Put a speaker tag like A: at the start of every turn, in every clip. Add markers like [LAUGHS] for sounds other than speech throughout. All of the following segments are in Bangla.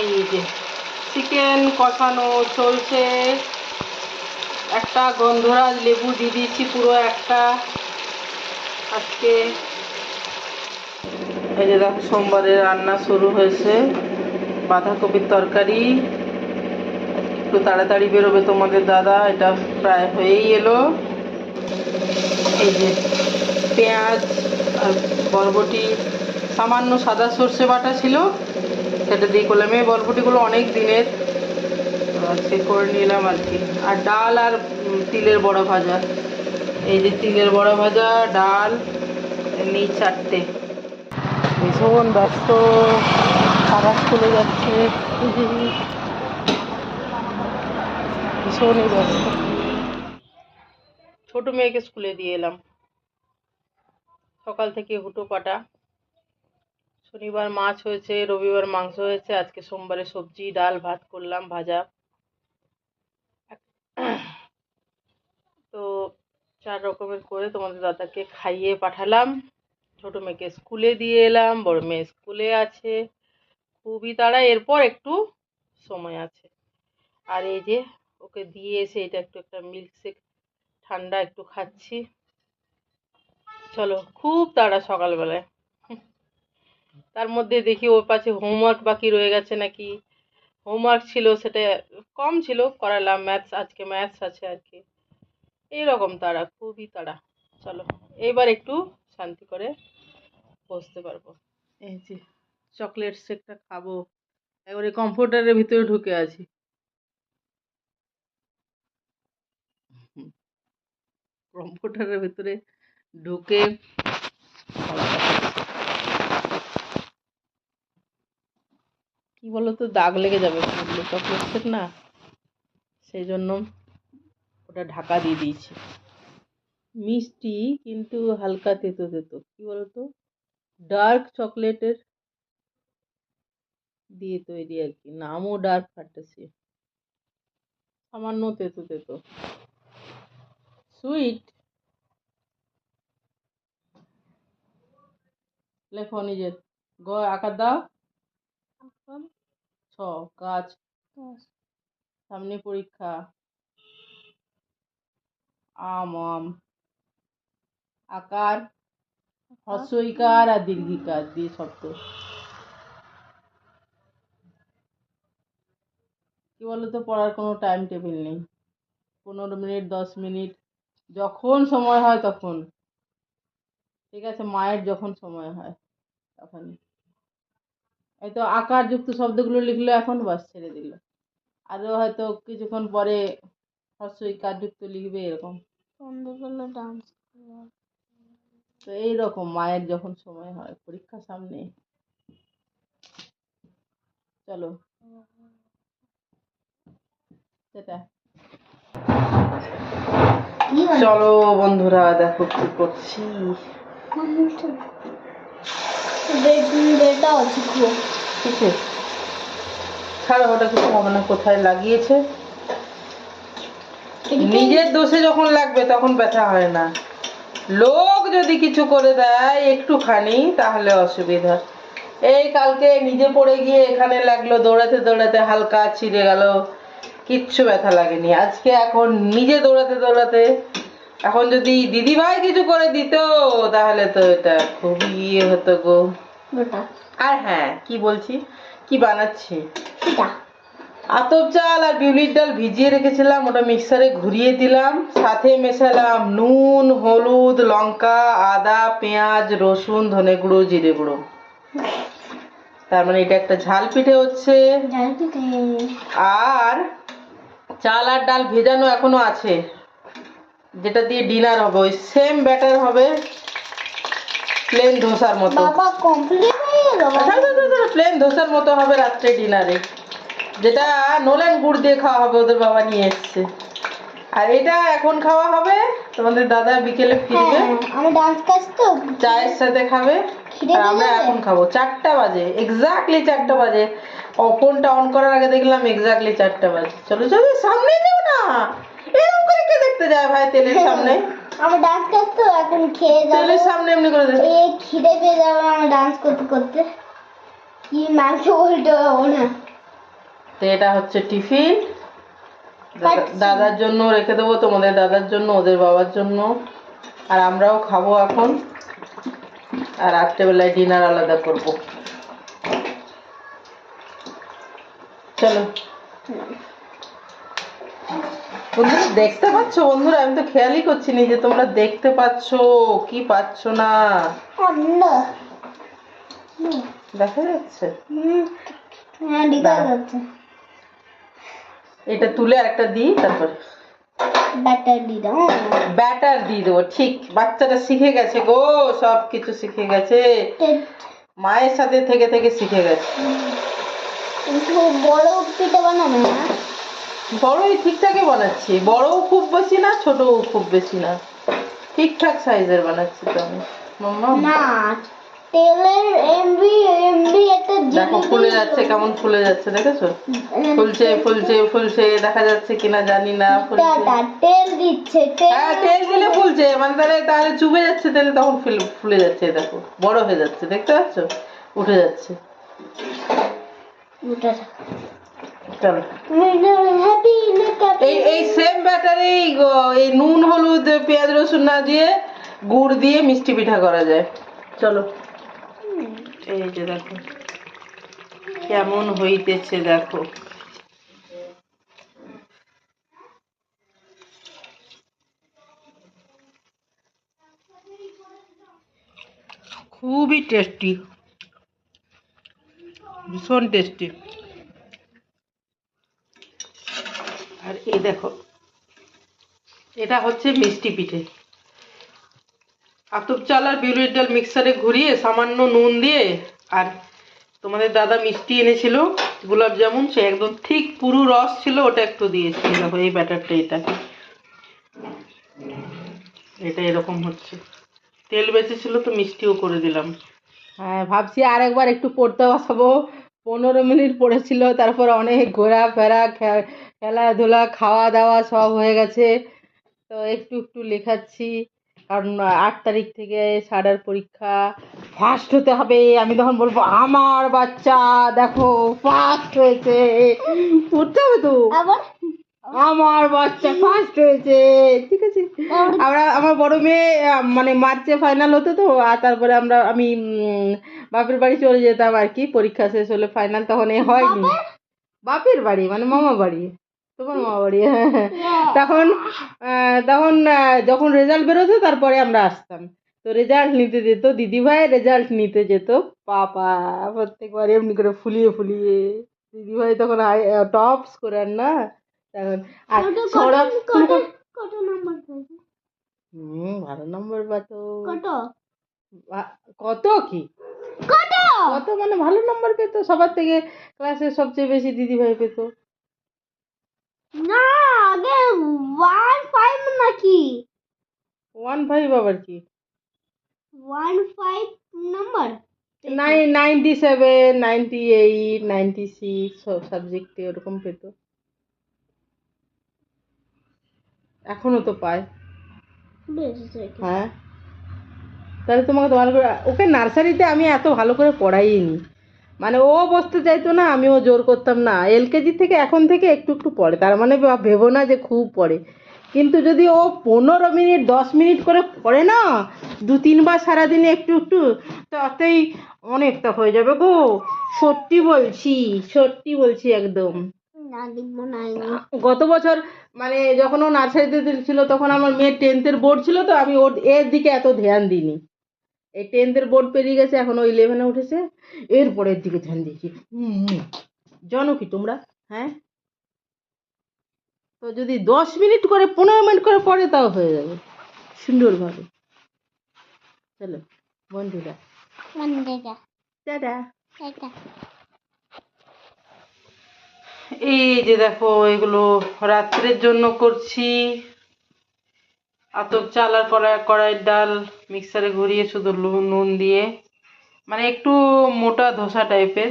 A: এই যে চিকেন কষানো চলছে। একটা গন্ধরাজ লেবু দিয়ে দিয়েছি পুরো একটা। আজকে এই যে দেখো, সোমবারে রান্না শুরু হয়েছে। বাঁধাকপির তরকারি। একটু তাড়াতাড়ি বেরোবে তোমাদের দাদা, এটা প্রায় হয়েই এলো। এই যে পেঁয়াজ আর বরবটি, সামান্য সাদা সর্ষে বাটা ছিল। সেটা দিয়ে করলাম। এই বরবটিগুলো অনেক দিনের। আজকে করে নিলাম আর কি। আর ডাল আর তিলের বড়া ভাজা। এই যে তিলের বড়া ভাজা, ডাল, এমনি চারটে। ভীষণ ব্যস্ত। খারাপ চলে যাচ্ছে। ভীষণই ব্যস্ত। ছোট মেয়েকে স্কুলে দিয়ে এলাম। সকাল থেকে হুটো পাটা। শনিবার মাছ হয়েছে, রবিবার মাংস হয়েছে, আজকে সোমবারে সবজি, ডাল, ভাত করলাম, ভাজা। তো চার রকমের করে তোমাদের দাদাকে খাইয়ে পাঠালাম। ছোট মেয়েকে স্কুলে দিয়ে এলাম, বড় মেয়ে স্কুলে আছে। খুবই তাড়া, এরপর একটু সময় আছে। আর এই যে ওকে দিয়ে এসে এটা একটু একটা মিল্কশেক ঠান্ডা একটু খাচ্ছি। চলো, খুব তাড়া সকালবেলায়। তার মধ্যে দেখি ওর পাশে হোমওয়ার্ক বাকি রয়ে গেছে নাকি। হোমওয়ার্ক ছিল, সেটা কম ছিল, করালাম ম্যাথস আজকে ম্যাথস আছে আর কি। এইরকম তারা, খুবই তারা। চলো এইবার একটু শান্তি করে বসতে পারব। এই যে চকলেট শেকটা খাব। একবারে কম্ফোর্টারের ভিতরে ঢুকে আছি। কম্পিউটারের ভিতরে ঢুকে কি বলতো, দাগ লেগে যাবে পুরো চকলেট শেক না, সেই জন্য ওটা ঢাকা দিয়ে দিয়েছি। মিষ্টি কিন্তু হালকা তেতো তেতো, কি বলতো? ডার্ক চকলেটের দিয়ে তৈরি আর কি, নামও ডার্ক ফ্যান্টাসি সামান্য তেতো তেতো। সুইট লেখো নিজের গ, আকার দাও। কাজ সামনে পরীক্ষা। আম আম। আকার হস্যইকার আর দীর্ঘিকার দিয়ে শব্দ। কি বলতো পড়ার কোনো টাইম টেবিল নেই। পনেরো মিনিট দশ মিনিট যখন সময় হয় তখন। ঠিক আছে মায়ের যখন সময় হয় তখনই। এই তো আকার যুক্ত শব্দগুলো লিখলো এখন বাস ছেড়ে দিল। আরও হয়তো কিছুক্ষণ পরে হর্ষই কারযুক্ত লিখবে এরকম।
B: ডান্স
A: তো এইরকম মায়ের যখন সময় হয় পরীক্ষা সামনে। চলো। সেটা চলো বন্ধুরা দেখো কি করছি। ছাড়ো ওটা কিছু হবে না, কোথায় লাগিয়েছে? নিজের দোষে যখন লাগবে তখন ব্যথা হয় না। লোক যদি কিছু করে দেয় একটুখানি, তাহলে অসুবিধা। এই কালকে নিজে পড়ে গিয়ে এখানে লাগল, দৌড়াতে দৌড়াতে হালকা ছিঁড়ে গেল, কিচ্ছু ব্যথা লাগেনি। আজকে এখন নিজে দৌড়াতে দৌড়াতে এখন যদি দিদিভাই কিছু করে দিত তাহলে তো এটা খুবই ইয়ে হতো গো। আর হ্যাঁ কি বলছি? কি বানাচ্ছি? আতপ চাল আর বিউলির ডাল ভিজিয়ে রেখেছিলাম ওটা মিক্সারে ঘুরিয়ে দিলাম সাথে মেশালাম নুন হলুদ লঙ্কা আদা পেঁয়াজ রসুন ধনে গুঁড়ো জিরে গুঁড়ো। তার মানে এটা একটা ঝাল পিঠে হচ্ছে। আর চাল আর ডাল ভেজানো এখনও আছে। যেটা দিয়ে ডিনার হবে ওই সেম ব্যাটার হবে প্লেন ধোসার মতো।
B: বাবা কমপ্লিট হয়ে গেল?
A: প্লেন ধোসার মতো হবে রাত্রে ডিনারে যেটা নোলেন গুড় দিয়ে খাওয়া হবে ওদের বাবা নিয়ে এসছে। আর এটা এখন খাওয়া হবে তোমাদের দাদা বিকেলে ফিরবে।
B: হ্যাঁ আমি ডান্স কাজ তো।
A: চায়ের সাথে খাবে। আর আমরা এখন খাব। চারটা বাজে এক্স্যাক্টলি চারটা বাজে। ফোনটা অন করার আগে দেখলাম এক্স্যাক্টলি চারটা বাজে। চলো চলো সামনে যেও না! করে কে দেখতে যায় ভাই তেলের সামনে?
B: আমি ডান্স তো এখন খেয়ে যাব
A: তেলের সামনে এমনি করে দেখ।
B: এ খিদে পেয়ে যাবে আমার ডান্স করতে করতে। কি মাংস উল্টে পাবো না।
A: তো এটা হচ্ছে টিফিন। দাদার জন্য রেখে দেবো তোমাদের দাদার জন্য ওদের বাবার জন্য। আর আমরাও খাব এখন। আর রাত্রেবেলায় ডিনার আলাদা করব। চলো। বন্ধুরা দেখতে পাচ্ছ? বন্ধুরা আমি তো খেয়ালই করছি নি যে তোমরা দেখতে পাচ্ছ কি পাচ্ছ না। দেখা যাচ্ছে?
B: হ্যাঁ যাচ্ছে।
A: এটা তুলে আরেকটা দিই তারপর।
B: ব্যাটার দিয়ে দাও।
A: ব্যাটার দিয়ে দেবো ঠিক। বাচ্চাটা শিখে গেছে গো সব কিছু শিখে গেছে। মায়ের সাথে থেকে থেকে শিখে গেছে।
B: বড় পিঠা বানাবে না?
A: বড়ই ঠিকঠাকই বানাচ্ছি। বড়ও খুব বেশি না ছোটও খুব বেশি না। ঠিকঠাক সাইজের বানাচ্ছি তো আমি। মাম্মা?
B: না তেলের এমবি এমবি একটা
A: দেখো ফুলে যাচ্ছে কেমন ফুলে যাচ্ছে দেখেছ? ফুলছে ফুলছে ফুলছে দেখা যাচ্ছে কিনা জানি না
B: তেল দিচ্ছে
A: হ্যাঁ তেল দিলে ফুলছে মানে তাহলে তাহলে চুবে যাচ্ছে তেল তখন ফুলে ফুলে যাচ্ছে দেখো বড় হয়ে যাচ্ছে দেখতে পাচ্ছ? উঠে যাচ্ছে।
B: ওটা
A: এই সেম ব্যাটারে এই নুন, হলুদ, পেঁয়াজ, রসুন না দিয়ে গুড় দিয়ে মিষ্টি পিঠা করা যায়। চলো। এই যে দেখো, কেমন হইতেছে দেখো। খুবই টেস্টি ভীষণ টেস্টি আর এই দেখো, এটা হচ্ছে মিষ্টি পিঠে। আতপ চাল আর বিউলির ডাল মিক্সারে ঘুরিয়ে সামান্য নুন দিয়ে, আর তোমাদের দাদা মিষ্টি এনেছিল, গোলাপ জামুন, সে একদম ঠিক পুরো রস ছিল, ওটা একটু দিয়েছি দেখো এই ব্যাটারটা এটা। এটা এরকম হচ্ছে। তেল বেঁচে ছিল তো মিষ্টিও করে দিলাম। হ্যাঁ ভাবছি আর একবার একটু পড়তে বসাবো। পনেরো মিনিট পড়েছিল, তারপর অনেক ঘোরাফেরা খেলাধুলা খাওয়া দাওয়া সব হয়ে গেছে। তো একটু একটু লেখাচ্ছি, কারণ আট তারিখ থেকে সারার পরীক্ষা। ফার্স্ট হতে হবে, আমি তখন বলব, আমার বাচ্চা দেখো ফার্স্ট হয়েছে। পড়তে হবে তো?
B: আবার?
A: আমার বাচ্চা ফার্স্ট হয়েছে। ঠিক আছে? আমরা আমার বড় মেয়ে মানে মার্চে ফাইনাল হতো তো আর তারপরে আমরা আমি বাপের বাড়ি চলে যেতাম আর কি পরীক্ষা শেষ হলে ফাইনাল তখন এ হয়নি। বাপের? বাড়ি মানে মামা বাড়ি। তোমার মামা বাড়ি হ্যাঁ হ্যাঁ। তখন তখন যখন রেজাল্ট বেরোতো তারপরে আমরা আসতাম। তো রেজাল্ট নিতে যেত দিদিভাই রেজাল্ট নিতে যেত। পাপা প্রত্যেকবার এমনি করে ফুলিয়ে ফুলিয়ে। দিদিভাই তখন টপস করার না। আর
B: কত
A: সৌরভ
B: কত কত নাম্বার
A: হুম ভালো নম্বর পাতো
B: কত?
A: কত কি?
B: কত?
A: কত মানে ভালো নম্বর পেতো সবার থেকে ক্লাসে সবচেয়ে বেশি দিদিভাই পেতো।
B: না আগে ওয়ান ফাইভ নাকি?
A: ওয়ান ফাইভ আবার কি?
B: One five number
A: nine ninety seven ninety eight ninety six সব সাবজেক্টে ওরকম পেতো। এখনও তো পায়। হ্যাঁ। তাহলে তোমাকে তো ভালো করে ওকে নার্সারিতে আমি এত ভালো করে পড়াইনি। মানে ও বসতে চাইতো না আমিও জোর করতাম না। এলকেজি থেকে এখন থেকে একটু একটু পড়ে। তার মানে ভেবো না যে খুব পড়ে। কিন্তু যদি ও পনেরো মিনিট দশ মিনিট করে পড়ে না দু তিনবার সারাদিনে একটু একটু তাতেই অনেকটা হয়ে যাবে গো। সত্যি বলছি সত্যি বলছি একদম। গত বছর মানে যখন ও নার্সারিতে ছিল তখন আমার মেয়ের টেন্থের বোর্ড ছিল তো আমি ওর এর দিকে এত ধ্যান দিইনি। এই টেন্থের বোর্ড পেরিয়ে গেছে এখন ও ইলেভেনে উঠেছে। এরপরের দিকে ধ্যান দিয়েছি। জানো কি তোমরা? হ্যাঁ? তো যদি দশ মিনিট করে পনেরো মিনিট করে পরে তাও হয়ে যাবে। সুন্দরভাবে। চলো বন্ধুরা।
B: মন্দিরা
A: টাটা।
B: এটা
A: এই যে দেখো, এগুলো রাত্রের জন্য করছি। আতপ চাল আর কড়াই কড়াইয়ের ডাল মিক্সারে ঘুরিয়ে শুধু নুন দিয়ে। মানে একটু মোটা ধোসা টাইপের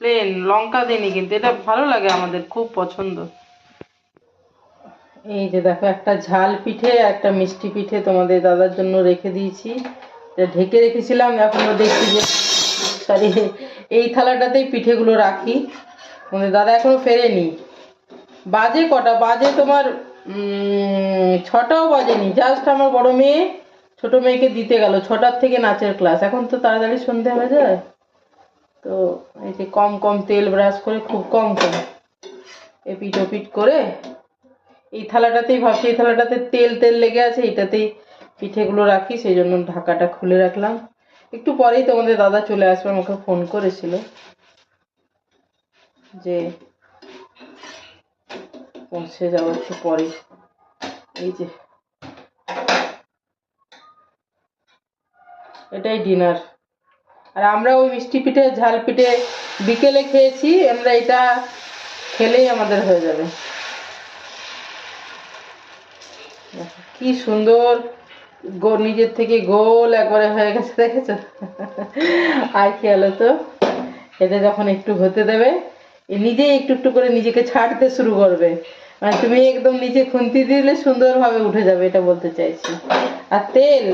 A: প্লেন লঙ্কা দিইনি কিন্তু, এটা ভালো লাগে আমাদের, খুব পছন্দ। এই যে দেখো, একটা ঝাল পিঠে, একটা মিষ্টি পিঠে তোমাদের দাদার জন্য রেখে দিয়েছি। ঢেকে রেখেছিলাম, এখনও দেখছি যে সরি এই থালাটাতেই পিঠেগুলো রাখি। তোমাদের দাদা এখনও ফেরেনি। বাজে কটা? বাজে তোমার ছটাও বাজেনি। জাস্ট আমার বড় মেয়ে, ছোট মেয়েকে দিতে গেল। ছটার থেকে নাচের ক্লাস এখন তো তাড়াতাড়ি সন্ধে হয়ে যায়। তো এই যে কম কম তেল ব্রাশ করে, খুব কম কম এপিট ওপিট করে, এই থালাটাতেই ভাবছি, এই থালাটাতে তেল তেল লেগে আছে, এটাতেই পিঠেগুলো রাখি, সেই জন্য ঢাকাটা খুলে রাখলাম। একটু পরেই তোমাদের দাদা চলে আসবে, আমাকে ফোন করেছিল। যে পৌঁছে যাওয়া একটু পরে। এই যে। এটাই ডিনার আর আমরা ওই মিষ্টি পিঠে, ঝাল পিঠে বিকেলে খেয়েছি, আমরা এটা খেলেই আমাদের হয়ে যাবে। কি সুন্দর নিজের থেকে গোল একবারে হয়ে গেছে, দেখেছ? আর কি হলো তো এটা যখন একটু হতে দেবে নিজেই একটু একটু করে নিজেকে ছাড়তে শুরু করবে। মানে তুমি একদম নিচে খুন্তি দিলে সুন্দরভাবে উঠে যাবে, এটা বলতে চাইছি। আর তেল,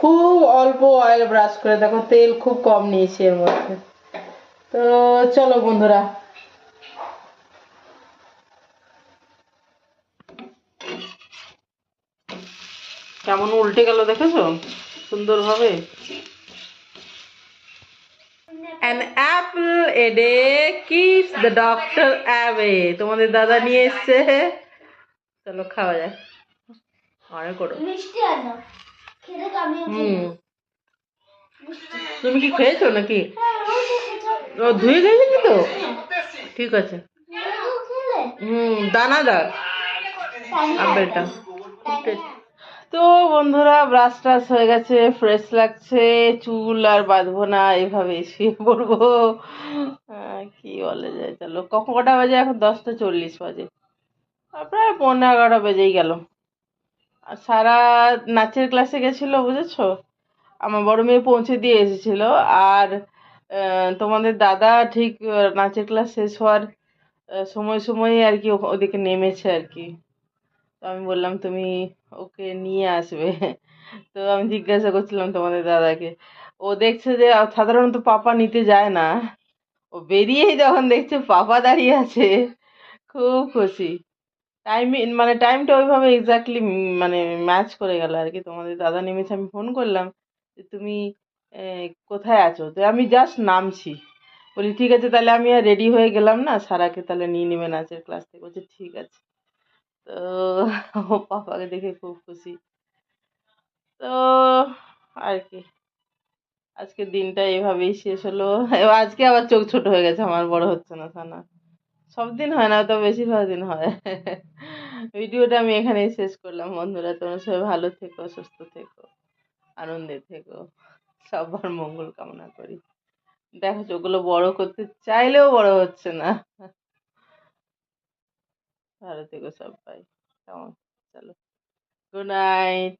A: খুব অল্প অয়েল ব্রাশ করে, দেখো তেল খুব কম নিয়েছি এর মধ্যে। তো চলো বন্ধুরা। কেমন উল্টে গেল দেখেছ? সুন্দরভাবে। Apple a day keeps the doctor তোমাদের দাদা নিয়ে এসছে। চলো খাওয়া যাক। অনেক করো।
B: মিষ্টি আনো। খেতে তো আমিও
A: হুম তুমি কি খেয়েছো নাকি?
B: হ্যাঁ,
A: ও ধুয়ে গেছিলি তো? ঠিক আছে। হুম দানাদার। আপেলটা। তো বন্ধুরা ব্রাশ টাশ হয়ে গেছে ফ্রেশ লাগছে, চুল আর বাঁধবো না, এভাবে শুয়ে পড়ব। কি বলে যায়, চলো। কখন কটা বাজে? এখন দশটা চল্লিশ বাজে। প্রায় পনেরো এগারোটা বেজেই গেল। সারা নাচের ক্লাসে গেছিল, বুঝেছ? আমার বড় মেয়ে পৌঁছে দিয়ে এসেছিল। আর তোমাদের দাদা ঠিক নাচের ক্লাস শেষ হওয়ার সময় সময় আর কি ওদিকে নেমেছে আর কি। তো আমি বললাম, তুমি ওকে নিয়ে আসবে। [LAUGHS] তো আমি জিজ্ঞাসা করছিলাম তোমাদের দাদাকে। ও দেখছে যে সাধারণত পাপা নিতে যায় না। ও বেরিয়েই যখন দেখছে পাপা দাঁড়িয়ে আছে, খুব খুশি। টাইম মানে টাইমটা ওইভাবে এক্স্যাক্টলি মানে ম্যাচ করে গেল আর কি। তোমাদের দাদা নেমেছে, আমি ফোন করলাম যে, তুমি কোথায় আছো? তো আমি জাস্ট নামছি। বলি, ঠিক আছে, তাহলে আমি আর রেডি হয়ে গেলাম না। সারাকে তাহলে নিয়ে নেবে নাচের ক্লাস থেকে। বলছে, ঠিক আছে। তো [LAUGHS] পাপাকে দেখে খুব খুশি। তো আর কি আজকের দিনটা এভাবেই শেষ হলো। আজকে আবার চোখ ছোট হয়ে গেছে আমার, বড় হচ্ছে না সানা। সব দিন হয় না, তো বেশিরভাগ দিন হয়। [LAUGHS] ভিডিওটা আমি এখানেই শেষ করলাম। বন্ধুরা, তোমরা সবাই ভালো থেকো, সুস্থ থেকো, আনন্দে থেকো। সবার মঙ্গল কামনা করি। দেখো, চোখগুলো বড় করতে চাইলেও বড় হচ্ছে না। ভালো থেকো সবাই। কেমন? চলো। Good night